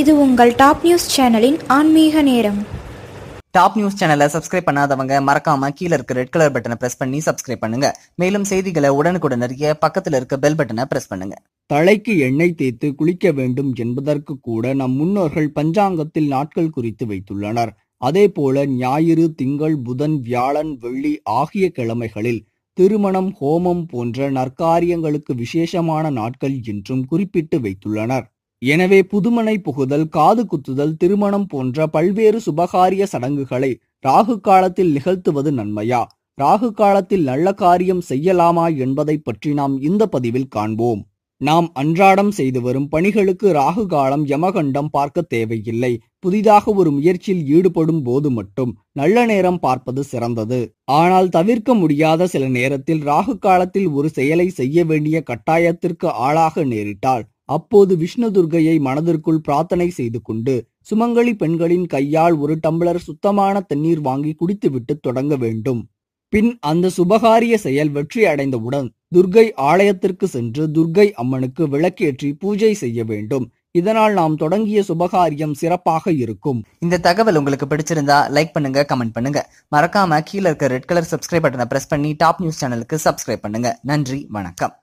இது உங்கள் top news சேனலின் ஆன்மீக நேரம். டாப் நியூஸ் சேனலை சப்ஸ்கிரைப் பண்ணாதவங்க மறக்காம கீழ இருக்க ரெட் கலர் பட்டனை பிரஸ் பண்ணி சப்ஸ்கிரைப் பண்ணுங்க. மேலும் செய்திகளை உடனுக்குடன் அறிய பக்கத்துல இருக்க பெல் பட்டனை பிரஸ் பண்ணுங்க. தலைக்கு எண்ணெய் தேய்த்து குளிக்க வேண்டும் என்பதற்கு கூட நம் முன்னோர்கள் பஞ்சாங்கத்தில் நாட்கள் குறித்து வைத்துள்ளனர். அதேபோல ஞாயிறு திங்கள் புதன் வியாழன் வெள்ளி ஆகிய கிழமைகளில் திருமணம் ஹோமம் போன்ற நற்காரியங்களுக்கு விசேஷமான நாட்கள் என்றும் குறிப்பிட்டு வைத்துள்ளனர். எனவே புதுமனை புகுதல் காது குத்துதல் திருமணம் போன்ற பல்வேறு சுபகாரிய சடங்குகளை ராகு காலத்தில் நிகழ்த்துவது நன்மையா? ராகு காலத்தில் நல்ல காரியம் செய்யலாமா என்பதை பற்றி நாம் இந்த பதிவில் காண்போம். நாம் அன்றாடம் செய்து வரும் பணிகளுக்கு ராகு காலம் யமகண்டம் பார்க்க தேவையில்லை. புதிதாக ஒரு முயற்சியில் ஈடுபடும் போது மட்டும் நல்ல நேரம் பார்ப்பது சிறந்தது. ஆனால் தவிர்க்க முடியாத சில நேரத்தில் ராகு காலத்தில் ஒரு செயலை செய்ய வேண்டிய கட்டாயத்திற்கு ஆளாக நேரிட்டால் அப்போது விஷ்ணு துர்க்கையை மனதிற்குள் பிரார்த்தனை செய்து கொண்டு சுமங்கலி பெண்களின் கையால் ஒரு டம்ளர் சுத்தமான தண்ணீர் வாங்கி குடித்துவிட்டு தொடங்க வேண்டும். பின் அந்த சுபகாரிய செயல் வெற்றி அடைந்தவுடன் துர்க்கை ஆலயத்திற்கு சென்று துர்க்கை அம்மனுக்கு விளக்கேற்றி பூஜை செய்ய வேண்டும். இதனால் நாம் தொடங்கிய சுபகாரியம் சிறப்பாக இருக்கும். இந்த தகவல் உங்களுக்கு பிடிச்சிருந்தா லைக் பண்ணுங்க கமெண்ட் பண்ணுங்க. மறக்காம கீழ இருக்க ரெட் கலர் சப்ஸ்கிரைப் பட்டனை பிரஸ் பண்ணி டாப் நியூஸ் சேனலுக்கு சப்ஸ்கிரைப் பண்ணுங்க. நன்றி வணக்கம்.